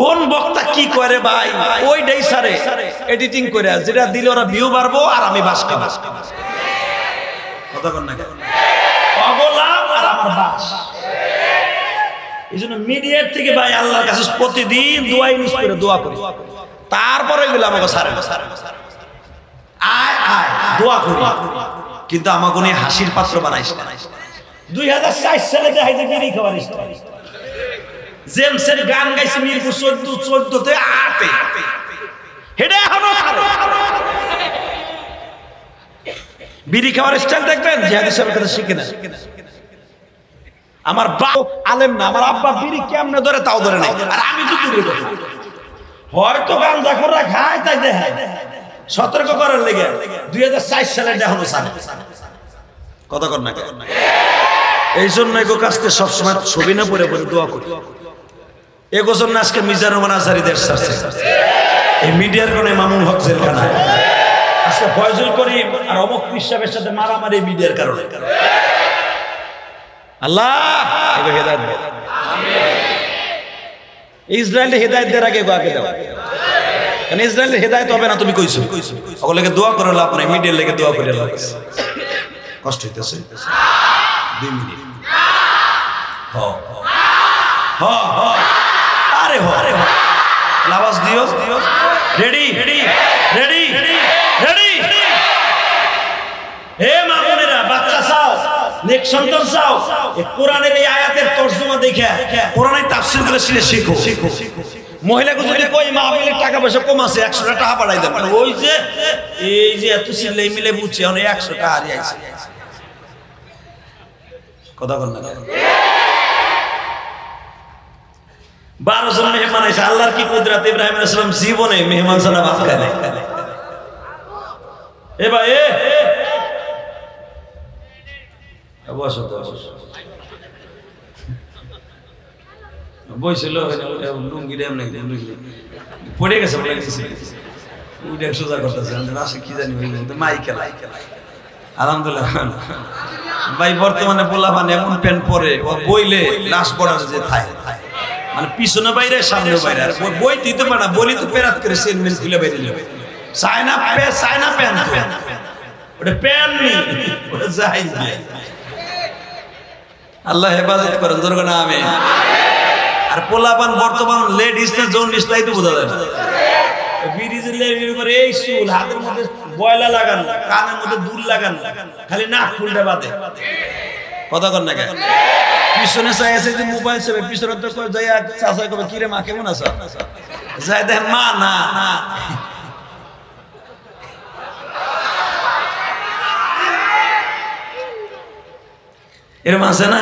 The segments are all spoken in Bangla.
কোন বক্তা কি করে ভাই? ওইটাই সারে এডিটিং করে যেটা দিলে ওরা ভিউ বাড়বো আর আমি বাস খাব। না আর আমার বাস। এই জন্য থেকে আল্লাহর কাছে প্রতিদিন দোয়া তারপরে আমাকে সারে আয় দোয়া কিন্তু আমাকে নিয়ে হাসির পাত্র বানাইস দুই হাজার সাইশ সালে জেমসের গান গাইছে মিরপুর চোদ্দ, চোদ্দতে আটে হেডে এখনও। বিড়ি খাওয়ার স্টাইল দেখবেন? জিহাদি কাছে শিখে না আমার বাপ আলেম না, আমার আব্বা বিড়ি কেমনে ধরে তাও ধরে নাই। আর আমি তো দূরে কথা হয়তো গান করে খায়, তাই দেখায়। সতর্ক করার লেগে দুই হাজার ষাট সালে দেখানো সালে কথা কর না এই জন্য কাছতে সবসময় ছবি না পড়ে পড়ে দোয়া করি। এগো জন্য আজকে মিজান রহমান আজারি দেশ ছাড়ছে। এই মিডিয়ার কোনে মামুন হক জেলখানায়। আজকে ফয়জুল করিম আর অমুক পিসাবের সাথে মারামারি মিডিয়ার কারণে। আল্লাহ হেদায়ত। ইসরায়েলে হেদায়ত দেওয়ার আগে আগে দাও। কারণ ইসরায়েলে হেদায়ত হবে না তুমি কইছো? ওগুলোকে দোয়া করে লাভ নাই, মিডিয়ার লেগে দোয়া করে লাভ। কষ্ট হইতেছে। দুই মিনিট। হ। হ হ আরে হ আরে হ আওয়াজ দিও দিও রেডি রেডি রেডি হে মা বোনেরা, বাচ্চা চাও, নেক সন্তান চাও কোরআনের এই আয়াতের তর্জমা দেখে কোরআনের তাফসীরগুলো শিখে শিখো। শিখো মহিলাকে যদি কই টাকা পয়সা কম আছে টাকা পাঠাই দেন। মানে ওই যে, এই যে এত সিলে মিলে বুঝছে এখন টাকা বারো জন মেহমান আছে আল্লাহর কি কুদরাত? ইব্রাহিম আলাইহিস জীবনে মেহমান ছাড়া ভাত এ ভাই এ। বসো তো, বসো। বইছিল লুঙ্গি ড্যাম নাকি লুঙ্গি পড়ে গেছে পড়ে গেছে। উঠে সোজা করতেছে রাশে কি জানি গেছে মাই খেলা আলহামদুলিল্লাহ। ভাই বর্তমানে মানে এমন প্যান্ট পরে বইলে লাশ পড়ার যে থাই মানে পিছনে বাইরে সামনে বাইরে। আর বই- দিতে পারে না বলি তো পেরাত করে সেনমেন খুলে বাইরে যাবে। চায়না পে চায়না প্যান্ট ওটা প্যান্ট নেই ওটা যাই। আল্লাহ হেফাজত করেন দুর্গ না আমি আর পোলাপান বর্তমান লেডিস না জন্ডিস তাই তো বোঝা যায় না। ব্রিজের লেডির উপরে এই চুল হাতের মধ্যে বয়লা লাগান কানের মধ্যে দুল লাগান খালি নাক ফুলটা বাদে। কথা কর না কেন? পিছনে চাই আছে যে মোবাইল চাবে পিছনে তো যাই চাচা কবে কিরে মা, কেমন আছো? যাই দেখ, মা, না। না এরম আছে না?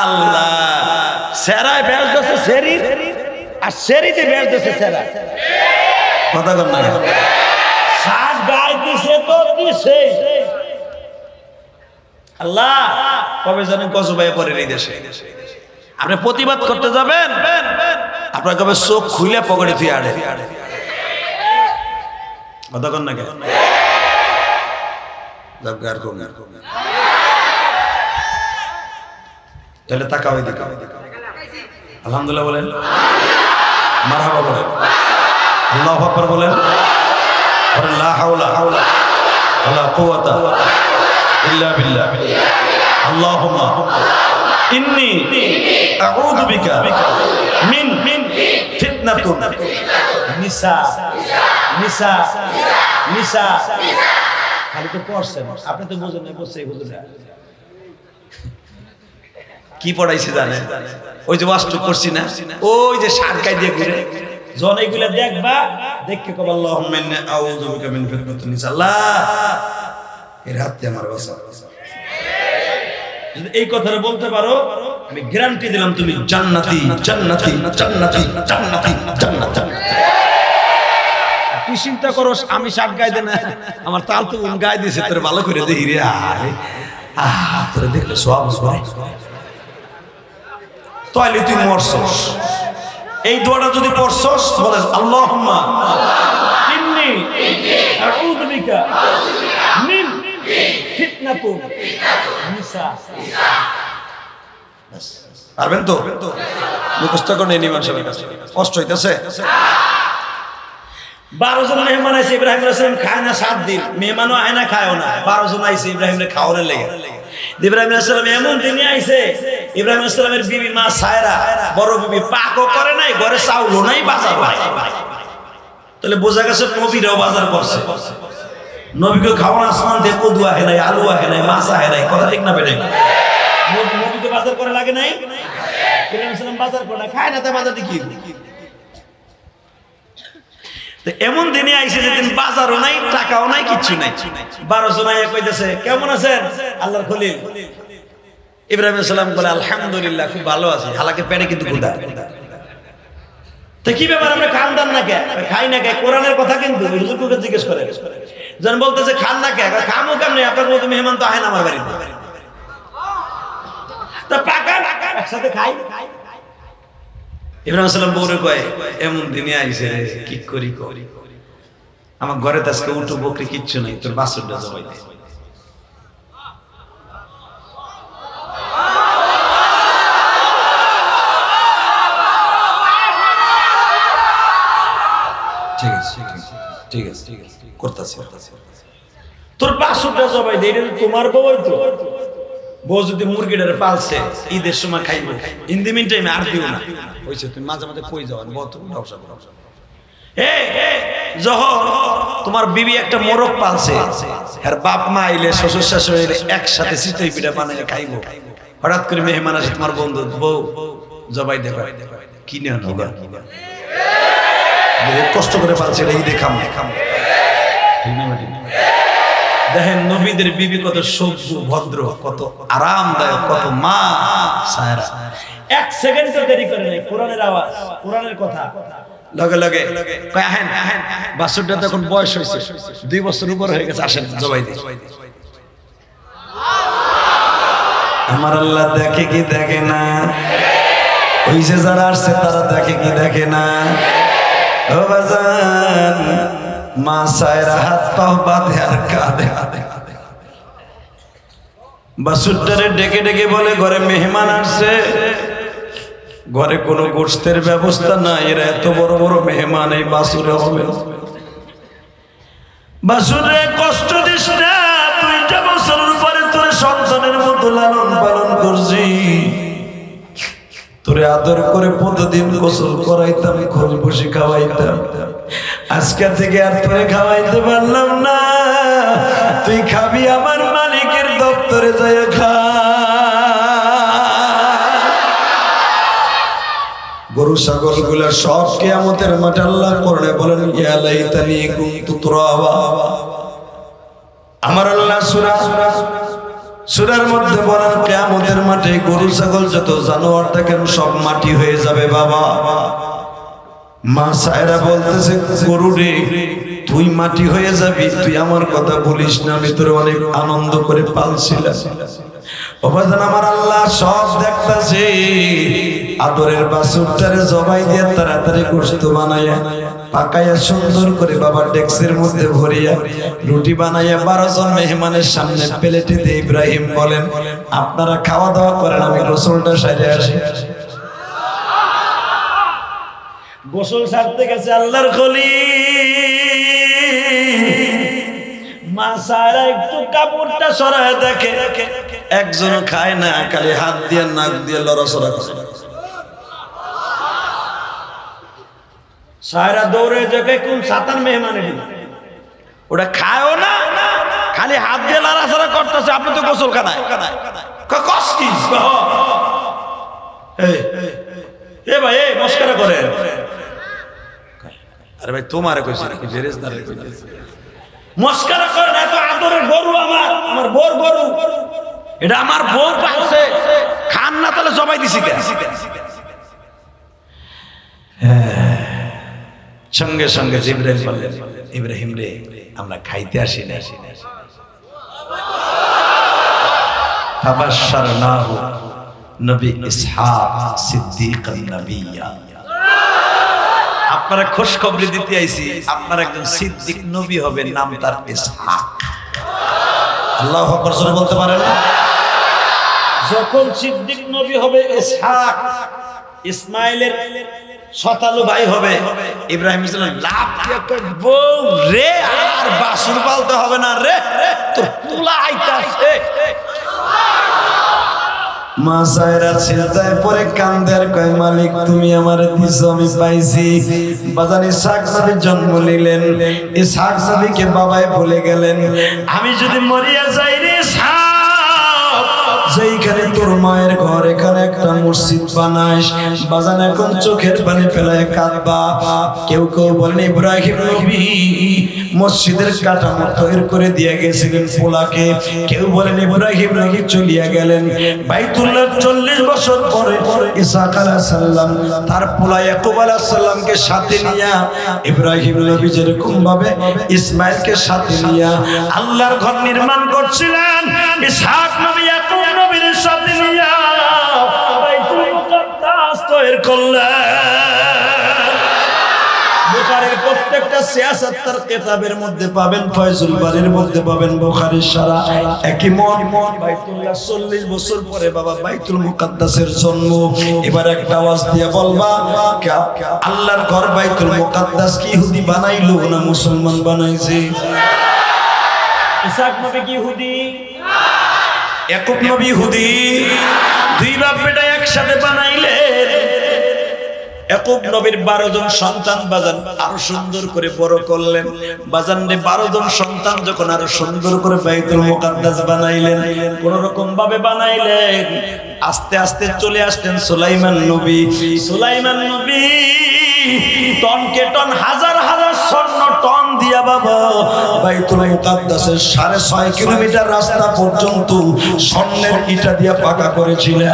আল্লাহ। সেরায় বেশ দছে সেরি আর সেরিতে বেশ দছে সেরা। কথা কর না গায়ে দিছে তো দিছে। আল্লাহ, কবে জানেন গজবাই পরে এই দেশে? আপনি প্রতিবাদ করতে যাবেন, আপনার কবে চোখ খুলে পকেটে তুই আড়ে। কথা না কেন। তাহলে তাকাও এদিকে। আলহামদুলিল্লাহ বলেন। মারহাবা বলেন। আল্লাহু আকবার বলেন, লা হাওলা হাওলা, ওয়ালা কুওয়াতা। ইল্লা বিল্লাহ। আল্লাহুম্মা। ইন্নী আউযু বিকা মিন ফিতনাতুন। নিসা। নিসা। নিসা। খালি তো পড়ছেন। আপনি তো বোঝেন না বসে হুজুরা কি পড়াইছে জানে? ওই যে ওয়াস্টু করছি না? ওই যে সার গাই দিয়ে ঘুরে। জন এগুলা দেখবা দেখকে কব ইন্নী আউযু বিকা মিন ফিতনাতিন। নিসা। আল্লাহ! এর হাত দিয়ে আমার বাঁচা যদি এই কথাটা বলতে পারো আমি গ্যারান্টি দিলাম তুমি জান্নাতি জান্নাতি জান্নাতি জান্নাতি জান্নাত। তুই চিন্তা করো আমি শার্ট গায়ে দেনা আমার তাল তো উন গায়ে দিয়েছে তোর ভালো করে দেখি রে আরে। আহ তোরে দেখলে সব করে তাহলে তুই মরছস। এই দোয়াটা যদি পড়ছস বলে আল্লাহুম্মা। ইন্নী আউযু বিকা। ফিতনাতুন পারবেন তো? মুখস্থ করে সাহেবের কাছে কষ্ট হইতেছে? বারো জন মেহমান আছে ইব্রাহিম আলাইহিস খায় না সাত দিন। মেহমানও আয় না খায়ও না। বারো জন আইছে ইব্রাহিমের খাওয়ানোর লেগে। ইব্রাহিম আলাইসালাম এমন দিনে আইছে ইব্রাহিম আলাইসালামের বিবি মা সায়রা বড় বিবি পাকও করে নাই ঘরে চাউলও নাই বাজার তাহলে বোঝা গেছে নবীরাও বাজার করছে। নবীকে খাওয়ানো আসমান দিয়ে কদু আহে নাই, আলু আহে নাই, মাছ আহে নাই, কথা ঠিক না বেড়ে নবীকে বাজার লাগে নাই? বাজার করে খায় না তা বাজার এমন দিনে আইসে যেদিন বাজারও নাই, টাকাও নাই, কিচ্ছু নাই। বারো কইতেছে, কেমন আছেন? আল্লাহর খলিল। ইব্রাহিম সালাম বলে, আলহামদুলিল্লাহ, খুব ভালো আছে। হালাকে পেটে কিন্তু গুদা তো কি ব্যাপার আমরা খান দান না খাই না কে? কোরআনের কথা কিন্তু হুজুরকে জিজ্ঞেস করে। জন বলতেছে খান না কে? খামো কেমন? আপনার মতো মেহমান তো না আমার বাড়িতে। তো একসাথে খাই। ইব্রাহিম সালাম বউরে কয় এমন দিনে আইছে রে, কি করি করি? আমার ঘরে তো আজকে উঠো বকরি কিচ্ছু নাই তোর বাসুরটা জবাই দে। ঠিক আছে ঠিক আছে ঠিক আছে করতেছি তোর বাসুরটা জবাই দে, এটা তোমার বউই তো বউ। যদি মুরগিটারে পালছে, ঈদের সময় খাইব। ইন দি মিন টাইমে আর দিও না। হইছে তুমি মাঝে মাঝে কই যাও বউ তুমি ব্যবসা করো যখন তোমার বিবি একটা মোরগ পালছে আর বাপ মা আইলে, শ্বশুর শাশুড়ি একসাথে চিতই পিঠা বানায় খাইবো। হঠাৎ করে মেহমান আসে তোমার বন্ধু, বউ, জবাই দেবে কিনে আনো। বহুত কষ্ট করে পালছে এটা ঈদে খাম খাম ঠিক না বেটি? দেখেন নবীদের বিবি কত সভ্য ভদ্র কত আরামদায়ক কত মা সায়রা। এক সেকেন্ড দেরি করে নাই কোরআনের আওয়াজ কোরআনের কথা। লগে লগে আহেন আহেন বাসুরটা তখন বয়স হয়েছে। দুই বছর উপর হয়ে গেছে আসেন জবাই দিই আমার আল্লাহ দেখে কি দেখে না? ওই যে যারা আসছে তারা দেখে কি দেখে না? মা সায়রা হাত পাও বাঁধে আর কাঁদে বাসুরটারে ডেকে ডেকে বলে, ঘরে মেহমান আসছে। ঘরে কোনো গোষ্ঠের ব্যবস্থা নাই। এরা এত বড় বড় মেহমান, এই বাসুরে হবে বাসুরে কষ্ট দিস না, দুইটা বছরের পরে সন্তানের মতো লালন পালন করছি। তোরে আদর করে প্রতিদিন গোসল করাইতাম বসে খাওয়াইতাম। আজকে থেকে আর তোরে খাওয়াইতে পারলাম না। তুই খাবি আমার মালিকের দপ্তরে যাই খা। গরু, ছাগলগুলা সব কেয়ামতের মাঠে আল্লাহ করলে বলেন ইয়ালাই তানি কুন্তু তুরাবা। আমার আল্লাহ সুরা সুরার মধ্যে বলেন কেয়ামতের মাঠে গরু, ছাগল যত জানোয়ার দেখেন সব মাটি হয়ে যাবে বাবা। মা সায়রা বলতেছে, গরু রে, তুই মাটি হয়ে যাবি, তুই আমার কথা বলিস না, আমি তোর অনেক আনন্দ করে পালছিলাম। আমার আল্লাহ সব দেখতাছে। আদরের বাসুরটারে জবাই দিয়ে তাড়াতাড়ি গোস্ত বানাইয়া, পাকাইয়া সুন্দর করে বাবার ডেক্সের মধ্যে ভরিয়া, রুটি বানাইয়া বারো জন মেহমানের সামনে প্লেটে দিয়ে ইব্রাহিম বলেন, আপনারা খাওয়া দাওয়া করেন, আমি গোসলটা সাইরে আসি। গোসল সারতে গেছে আল্লাহর খলি। মা সারা একটু কাপড়টা সরায় দেখে, একজনও খায় না, খালি হাত দিয়ে, নাক দিয়ে লড়াচড়া করে। সায়রা দৌড়ে দেখে কোন সাতান মেহমান ওটা খায়ও না, খালি হাত দিয়ে লড়াচড়া করতেছে, আপনি তো গোসল কানায় কস কি? এ ভাই, এ, মস্কারা করেন আরে ভাই, তোমারে কইছি নাকি জেরেজদারে মস্কারা করেন এত আদরের গরু আমার আমার বোর গরু এটা আমার বউ পালছে খান না তাহলে জবাই দিছি কে হ্যাঁ। সঙ্গে সঙ্গে জিব্রাইল বললেন, ইব্রাহিম রে, আমরা খাইতে আসি না ফাবাশশারনাহু নবী ইসহাক সিদ্দিকান নবিয়্যা আপনারা খোঁজখবরি দিতে আইছি, আপনার একজন সিদ্দিক নবী হবে, নাম তার ইসহাক। আল্লাহ আকবার বলতে পারেন যখন সিদ্দিক নবী হবে ইসহাক, ইসমাইলের শতালু ভাই হবে। ইব্রাহিম লাভ বউ রে, আর বাসুর পালতে হবে না রে, তোর আইতাছে। মা পরে কয়, মালিক আমার শাক জন্ম নিলেন। এই শাক গেলেন। আমি যদি মরিয়া যাই তোর মায়ের ঘর, এখানে একটা মসজিদ বাজান এখন চোখের পানি ফেলায় কাঁদবা। কেউ কেউ বলেন, ইব্রাহিম মসজিদের কাঠামো তৈরি করে দিয়ে গেছিলেন পোলাকে। কেউ বলেন, ইব্রাহিম চলিয়া গেলেন। চল্লিশ বছর পরে ইসাক তার পোলা ইয়াকুব আলাইহিস সালামকে সাথে নিয়া, ইব্রাহিম যেরকম ভাবে ইসমাইলকে সাথে নিয়া আল্লাহর ঘর নির্মাণ করছিলেন ইসহাক নবী ইয়াকুব নবীর সাথে নিয়া বাইতুল মুকাদ্দাস তৈরি করলেন বুখারীর প্রত্যেকটা সিয়াসাত্তার কিতাবের মধ্যে পাবেন ফয়জুল বাড়ির মধ্যে পাবেন বুখারীর সারা একই মন। বাইতুল্লাহ 40 বছর পরে বাবা বাইতুল মুকাদ্দাসের জন্ম। এবার একটা আওয়াজ দিয়ে বলবা আল্লাহর ঘর বাইতুল মুকাদ্দাস কি ইহুদি বানাইলো না মুসলমান বানাইছে? ইসাক নবী কি ইহুদি? একক নবী ইহুদি দুই বাপ বেটা একসাথে বানাইলেন একুব নবীর বারো জন সন্তান বাজান আরও সুন্দর করে বড় করলেন। বাজান রে বারো জন সন্তান যখন আরও সুন্দর করে বাইতুল মুকাদ্দাস বানাইলেন, কোন রকম ভাবে বানাইলেন। আস্তে আস্তে চলে আসলেন সুলাইমান নবী। সুলাইমান নবী টনকে টন হাজার সাড়ে ছয় কিলোমিটার রাস্তা পর্যন্ত স্বর্ণের ইটা দিয়ে পাকা করেছিলেন।